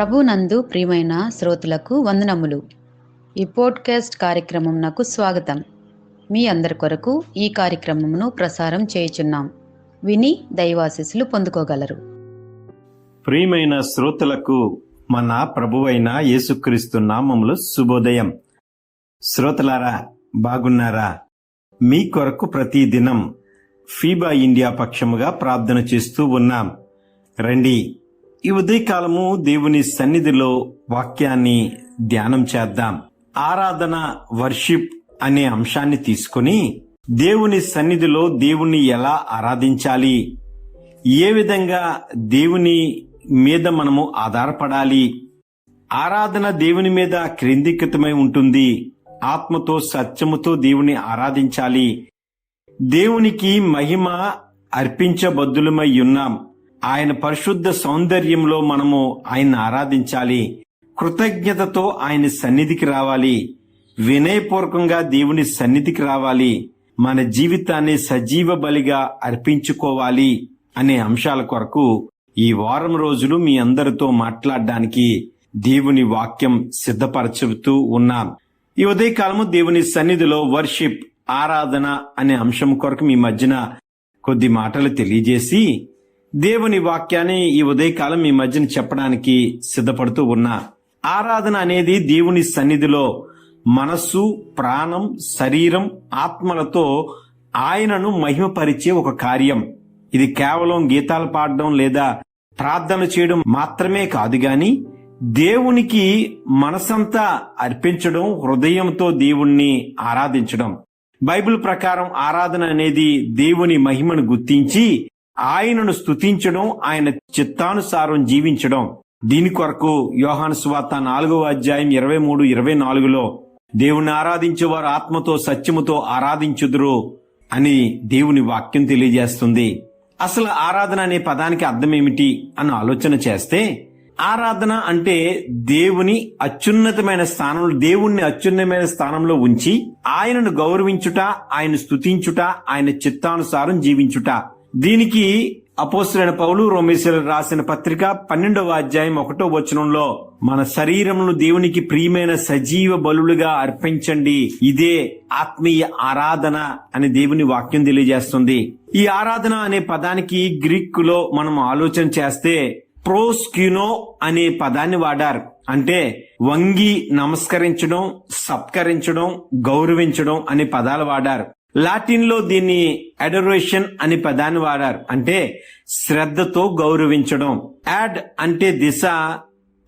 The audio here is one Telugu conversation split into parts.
ప్రభునందు ప్రియమైన శ్రోతలకు వందనములు. ఈ పోడ్కాస్ట్ కార్యక్రమం నాకు స్వాగతం. మీ అందరి కొరకు ఈ కార్యక్రమమును ప్రసారం చేయుచున్నాం. విని దైవాశీస్సులు పొందుకోగలరు. ప్రియమైన శ్రోతలకు మన ప్రభువైన యేసుక్రీస్తు నామములు శుభోదయం. శ్రోతలారా బాగున్నారా? మీ కొరకు ప్రతిదినం ఫీబా ఇండియా పక్షముగా ప్రార్థన చేస్తూ ఉన్నాం. రండి ఈ ఉదయకాలము దేవుని సన్నిధిలో వాక్యాన్ని ధ్యానం చేద్దాం. ఆరాధన వర్షిప్ అనే అంశాన్ని తీసుకుని దేవుని సన్నిధిలో దేవుణ్ణి ఎలా ఆరాధించాలి? ఏ విధంగా దేవుని మీద మనము ఆధారపడాలి? ఆరాధన దేవుని మీద కేంద్రీకృతమై ఉంటుంది. ఆత్మతో సత్యముతో దేవుని ఆరాధించాలి. దేవునికి మహిమ అర్పించబద్దులమై ఉన్నాం. ఆయన పరిశుద్ధ సౌందర్యంలో మనము ఆయన ఆరాధించాలి. కృతజ్ఞతతో ఆయన సన్నిధికి రావాలి. వినయపూర్వకంగా దేవుని సన్నిధికి రావాలి. మన జీవితాన్ని సజీవ బలిగా అర్పించుకోవాలి అనే అంశాల కొరకు ఈ వారం రోజులు మీ అందరితో మాట్లాడడానికి దేవుని వాక్యం సిద్ధపరచుతూ ఉన్నాం. ఈ ఉదయకాలము దేవుని సన్నిధిలో వర్షిప్ ఆరాధన అనే అంశం కొరకు మీ మధ్యన కొద్ది మాటలు తెలియజేసి దేవుని వాక్యాన్ని ఈ ఉదయకాలం మీ మధ్యన చెప్పడానికి సిద్ధపడుతూ ఉన్నా. ఆరాధన అనేది దేవుని సన్నిధిలో మనస్సు ప్రాణం శరీరం ఆత్మలతో ఆయనను మహిమపరిచే ఒక కార్యం. ఇది కేవలం గీతాలు పాడడం లేదా ప్రార్థన చేయడం మాత్రమే కాదు గాని దేవునికి మనసంతా అర్పించడం హృదయంతో దేవుణ్ణి ఆరాధించడం. బైబిల్ ప్రకారం ఆరాధన అనేది దేవుని మహిమను గుర్తించి ఆయనను స్థుతించడం ఆయన చిత్తానుసారం జీవించడం. దీని కొరకు యోహాను స్వార్త నాలుగవ అధ్యాయం ఇరవై మూడు ఇరవై నాలుగులో దేవుణ్ణి ఆరాధించేవారు ఆత్మతో సత్యముతో ఆరాధించుదురు అని దేవుని వాక్యం తెలియజేస్తుంది. అసలు ఆరాధన అనే పదానికి అర్థం ఏమిటి అని ఆలోచన చేస్తే ఆరాధన అంటే దేవుని అత్యున్నతమైన స్థానంలో దేవుణ్ణి అత్యున్నతమైన స్థానంలో ఉంచి ఆయనను గౌరవించుట ఆయన స్తుతించుట ఆయన చిత్తానుసారం జీవించుట. దీనికి అపోస్తులైన పౌలు రోమేశ్వర రాసిన పత్రిక పన్నెండవ అధ్యాయం ఒకటో వచనంలో మన శరీరమును దేవునికి ప్రియమైన సజీవ బలులుగా అర్పించండి. ఇదే ఆత్మీయ ఆరాధన అని దేవుని వాక్యం తెలియజేస్తుంది. ఈ ఆరాధన అనే పదానికి గ్రీక్లో మనం ఆలోచన చేస్తే ప్రోస్క్యూనో అనే పదాన్ని వాడారు. అంటే వంగి నమస్కరించడం సత్కరించడం గౌరవించడం అనే పదాలు వాడారు. లాటిన్లో దీన్ని అడరేషన్ అనే పదాన్ని వాడారు. అంటే శ్రద్ధతో గౌరవించడం. యాడ్ అంటే దిశ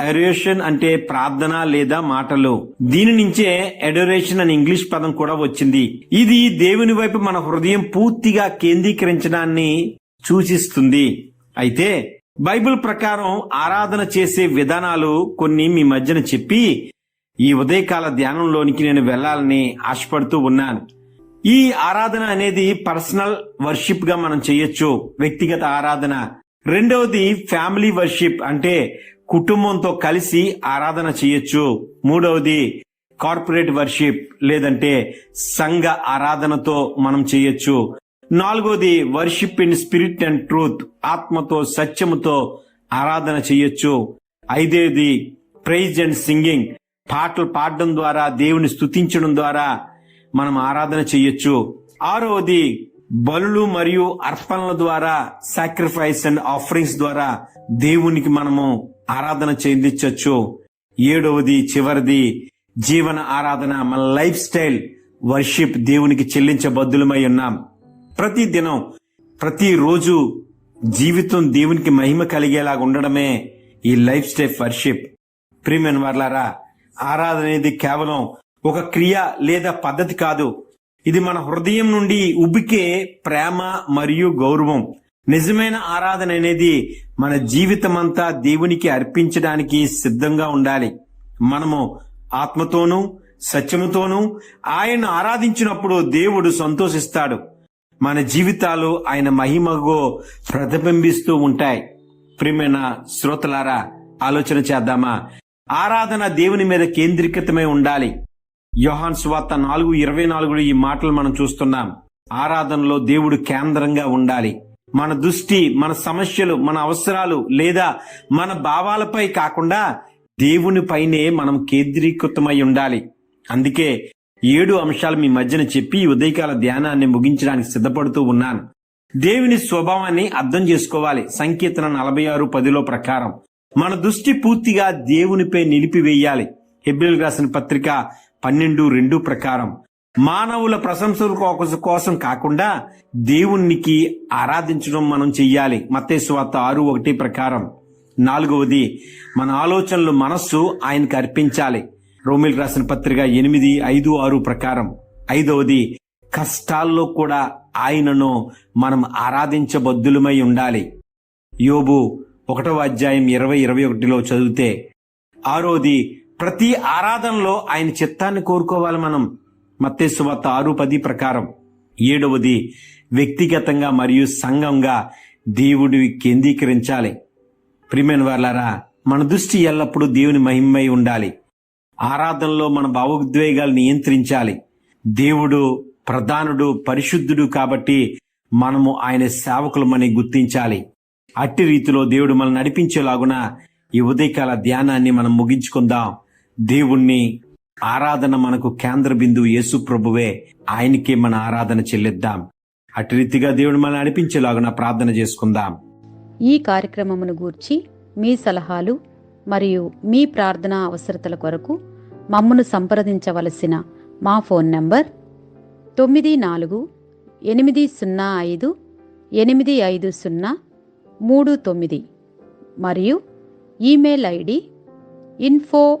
అరేషన్ అంటే ప్రార్థన లేదా మాటలు. దీని నుంచే అడరేషన్ అని ఇంగ్లీష్ పదం కూడా వచ్చింది. ఇది దేవుని వైపు మన హృదయం పూర్తిగా కేంద్రీకరించడాన్ని సూచిస్తుంది. అయితే బైబిల్ ప్రకారం ఆరాధన చేసే విధానాలు కొన్ని మీ మధ్యన చెప్పి ఈ ఉదయకాల ధ్యానంలోనికి నేను వెళ్ళాలని ఆశపడుతూ ఉన్నాను. ఈ ఆరాధన అనేది పర్సనల్ వర్షిప్గా మనం చేయొచ్చు. వ్యక్తిగత ఆరాధన. రెండవది ఫ్యామిలీ వర్షిప్ అంటే కుటుంబంతో కలిసి ఆరాధన చేయొచ్చు. మూడవది కార్పొరేట్ వర్షిప్ లేదంటే సంఘ ఆరాధనతో మనం చేయొచ్చు. నాలుగోది worship in spirit and truth ఆత్మతో సత్యముతో ఆరాధన చేయొచ్చు. ఐదవది ప్రైజ్ అండ్ సింగింగ్ పాటలు పాడడం ద్వారా దేవుని స్తుతించడం ద్వారా మనం ఆరాధన చెయ్యొచ్చు ఆరవది బలులు మరియు అర్పణల ద్వారా సాక్రిఫైస్ అండ్ ఆఫరింగ్స్ ద్వారా దేవునికి మనము ఆరాధన చెందించవచ్చు ఏడవది చివరిది జీవన ఆరాధన మన లైఫ్ స్టైల్ వర్షిప్ దేవునికి చెల్లించబద్దులమై ఉన్నాం. ప్రతి దినం ప్రతి రోజు జీవితం దేవునికి మహిమ కలిగేలాగా ఉండడమే ఈ లైఫ్ స్టైల్ వర్షిప్ ప్రియమైన వర్లారా ఆరాధన అనేది కేవలం ఒక క్రియ లేదా పద్ధతి కాదు. ఇది మన హృదయం నుండి ఉబికే ప్రేమ మరియు గౌరవం. నిజమైన ఆరాధన అనేది మన జీవితమంతా దేవునికి అర్పించడానికి సిద్ధంగా ఉండాలి. మనము ఆత్మతోనూ సత్యముతోనూ ఆయన ఆరాధించినప్పుడు దేవుడు సంతోషిస్తాడు. మన జీవితాలు ఆయన మహిమగో ప్రతిబింబిస్తూ ఉంటాయి. ప్రియమైన శ్రోతలారా ఆలోచన చేద్దామా? ఆరాధన దేవుని మీద కేంద్రీకృతమై ఉండాలి. యోహాన్ సువార్త నాలుగు ఇరవై నాలుగులో ఈ మాటలు మనం చూస్తున్నాం. ఆరాధనలో దేవుడు కేంద్రంగా ఉండాలి. మన దృష్టి మన సమస్యలు మన అవసరాలు లేదా మన భావాలపై కాకుండా దేవునిపైనే మనం కేంద్రీకృతమై ఉండాలి. అందుకే ఏడు అంశాలు మీ మధ్యన చెప్పి ఉదయకాల ధ్యానాన్ని ముగించడానికి సిద్ధపడుతూ ఉన్నాను. దేవుని స్వభావాన్ని అర్థం చేసుకోవాలి. సంకీర్తన నలభై ఆరు పదిలో ప్రకారం. మన దృష్టి పూర్తిగా దేవునిపై నిలిపివేయాలి. హెబ్రిల్ రాసిన పత్రిక పన్నెండు రెండు ప్రకారం. మానవుల ప్రశంసల కోసం కాకుండా దేవునికి ఆరాధించడం మనం చెయ్యాలి. మత్తేశ్వార్త ఆరు ఒకటి ప్రకారం. నాలుగవది మన ఆలోచనలు మనస్సు ఆయనకి అర్పించాలి. రోమిల్ రాసిన పత్రిక ఎనిమిది ఐదు ఆరు ప్రకారం. ఐదవది కష్టాల్లో కూడా ఆయనను మనం ఆరాధించబద్దులమై ఉండాలి. యోబు ఒకటవ అధ్యాయం ఇరవై ఇరవై ఒకటిలో చదివితే ఆరోది ప్రతి ఆరాధనలో ఆయన చిత్తాన్ని కోరుకోవాలి మనం. మత్తేశ్వార్త ఆరు పది ప్రకారం. ఏడవది వ్యక్తిగతంగా మరియు సంఘంగా దేవుడివి కేంద్రీకరించాలి. ప్రిమెన్ వర్లరా మన దృష్టి ఎల్లప్పుడూ దేవుని మహిమై ఉండాలి. ఆరాధనలో మన భావోద్వేగాలు నియంత్రించాలి. దేవుడు ప్రధానుడు పరిశుద్ధుడు కాబట్టి మనము ఆయన సేవకులమని గుర్తించాలి. అట్టి రీతిలో దేవుడు మనల్ని నడిపించేలాగున ఈ ఉదయకాల ధ్యానాన్ని మనం ముగించుకుందాం. దేవుణ్ణి ఆరాధన మనకు కేంద్ర బిందువు యేసు ప్రభువే. ఆయనకే మన ఆరాధన చెల్లిద్దాం. అటు రీతిగా దేవుడు మనల్ని నడిపించేలాగున ప్రార్థన చేసుకుందాం. ఈ కార్యక్రమమును గూర్చి మీ సలహాలు మరియు మీ ప్రార్థనా అవసరతల కొరకు మమ్మను సంప్రదించవలసిన మా ఫోన్ నంబర్ తొమ్మిది నాలుగు ఎనిమిది సున్నా ఐదు ఎనిమిది ఐదు సున్నా మూడు తొమ్మిది మరియు email ID info